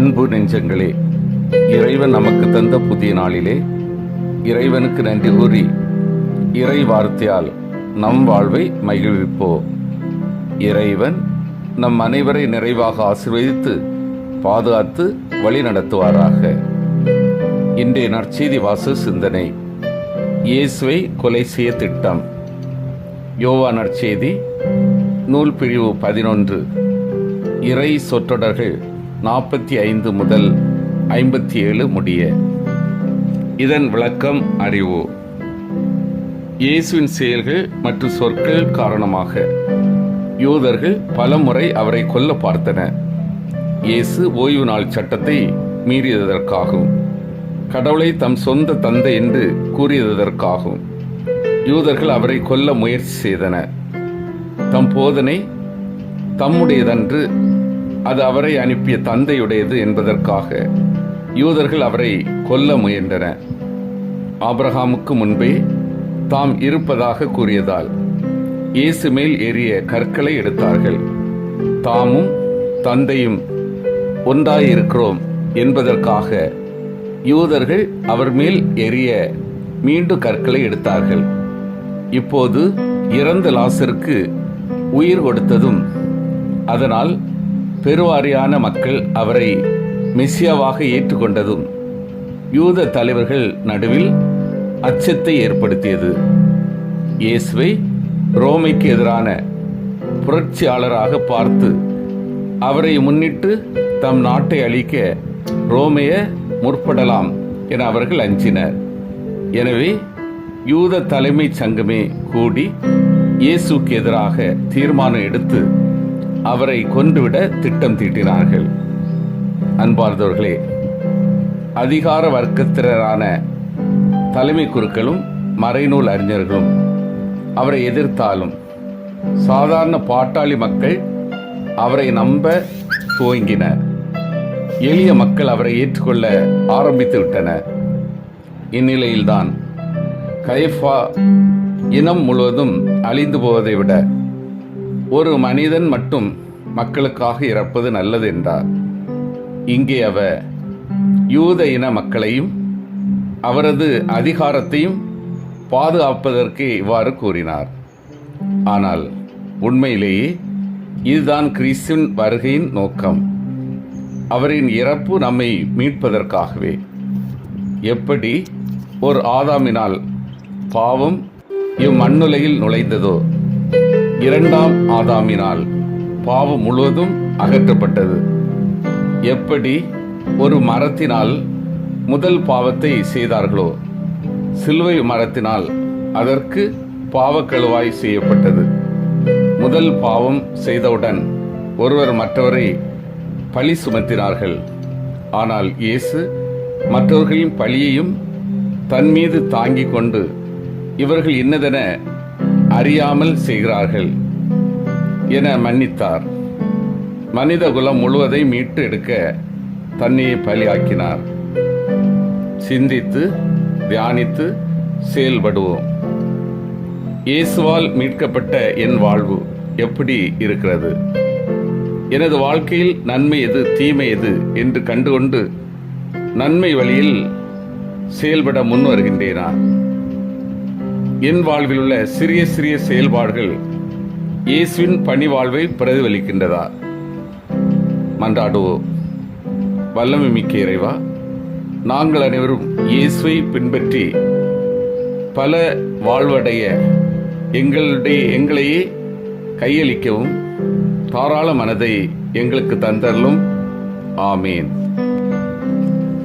அன்பு நெஞ்சங்களே இறைவன் நமக்கு தந்த புதிய நாளிலே இறைவனுக்கு நன்றி கூறி இறை வார்த்தையால் நம் வாழ்வை மகிழ்விப்போ இறைவன் நம் அனைவரை நிறைவாக ஆசீர்வதித்து பாதுகாத்து வழி நடத்துவாராக. இன்றைய நற்செய்தி வாசு சிந்தனை இயேசுவை கொலை செய்ய திட்டம். யோவா நற்செய்தி நூல் பிரிவு பதினொன்று இறை சொற்றொடர்கள் நாற்பத்தி ஐந்து முதல் ஐம்பத்தி ஏழு முடிய. இதன் விளக்கம் அறிவு. இயேசுவின் செயல்கள் மற்றும் சொற்கள் காரணமாக யூதர்கள் பலமுறை அவரை கொல்ல பார்த்தன. இயேசு ஓய்வு நாள் சட்டத்தை மீறியதற்காகும் கடவுளை தம் சொந்த தந்தை என்று கூறியதற்காகும் யூதர்கள் அவரை கொல்ல முயற்சி செய்தனர். தம் போதனை தம்முடையதன்று அது அவரை அனுப்பிய தந்தையுடையது என்பதற்காக யூதர்கள் அவரை கொல்ல முயன்றனர் ஆப்ரஹாமுக்கு முன்பே தாம் இருப்பதாக கூறியதால் இயேசு மேல் ஏறிய கற்களை எடுத்தார்கள். தாமும் தந்தையும் ஒன்றாயிருக்கிறோம் என்பதற்காக யூதர்கள் அவர் மேல் எரிய மீண்டும் கற்களை எடுத்தார்கள். இப்போது இறந்த லாசருக்கு உயிர் கொடுத்ததும் அதனால் பெருவாரியான மக்கள் அவரை மெசியாவாக ஏற்றுக்கொண்டதும் யூத தலைவர்கள் நடுவில் அச்சத்தை ஏற்படுத்தியது. இயேசுவை ரோமைக்கு எதிரான புரட்சியாளராக பார்த்து அவரை முன்னிட்டு தம் நாட்டை அழிக்க ரோமைய முற்படலாம் என அவர்கள் அஞ்சினர். எனவே யூத தலைமைச் சங்கமே கூடி இயேசுக்கு எதிராக தீர்மானம் எடுத்து அவரை கொன்றுவிட திட்டம் தீட்டினார்கள். அன்பார்ந்தவர்களே அதிகார வர்க்கத்தினரான தலைமை குருக்களும் மறைநூல் அறிஞர்களும் அவரை எதிர்த்தாலும் சாதாரண பாட்டாளி மக்கள் அவரை நம்ப துவங்கினர். எளிய மக்கள் அவரை ஏற்றுக்கொள்ள ஆரம்பித்து விட்டனர். இந்நிலையில்தான் கைஃபா இனம் முழுவதும் அழிந்து போவதை விட ஒரு மனிதன் மட்டும் மக்களுக்காக இறப்பது நல்லது என்றார் இங்கே அவர் யூத இன மக்களையும் அவரது அதிகாரத்தையும் பாதுகாப்பதற்கு இவ்வாறு கூறினார். ஆனால் உண்மையிலேயே இதுதான் கிறிஸ்துவின் வருகையின் நோக்கம். அவரின் இறப்பு நம்மை மீட்பதற்காகவே. எப்படி ஒரு ஆதாமினால் பாவம் இம்மண்ணுலையில் நுழைந்ததோ இரண்டாம் ஆதாமினால் பாவம் முழுவதும் அகற்றப்பட்டது. எப்படி ஒரு மரத்தினால் முதல் பாவத்தை செய்தார்களோ சிலுவை மரத்தினால் அதற்கு பாவக்கழுவாய் செய்யப்பட்டது. முதல் பாவம் செய்தவுடன் ஒருவர் மற்றவரை பழி சுமத்தினார்கள். ஆனால் இயேசு மற்றவர்களின் பழியையும் தன் மீது தாங்கிக் கொண்டு இவர்கள் இன்னதென அறியாமல் செய்கிறார்கள் என மன்னித்தார். மனித குலம் முழுவதை மீட்டு எடுக்க தன்னையை பலியாக்கினார். சிந்தித்து தியானித்து செயல்படுவோம். இயேசுவால் மீட்கப்பட்ட என் வாழ்வு எப்படி இருக்கிறது? எனது வாழ்க்கையில் நன்மை எது தீமை எது என்று கண்டுகொண்டு நன்மை வழியில் செயல்பட முன் வருகின்றேனா என் வாழ்வில் உள்ள சிறிய சிறிய செயல்பாடுகள் இயேசுவின் பணி வாழ்வை பிரதிபலிக்கின்றதா? மன்றாடுவோம் வல்லமை மிக்க இறைவா நாங்கள் அனைவரும் இயேசுவை பின்பற்றி பல வாழ்வடைய எங்களுடைய எங்களையே கையளிக்கவும் தாராள மனதை எங்களுக்கு தந்தரலும். ஆமேன்.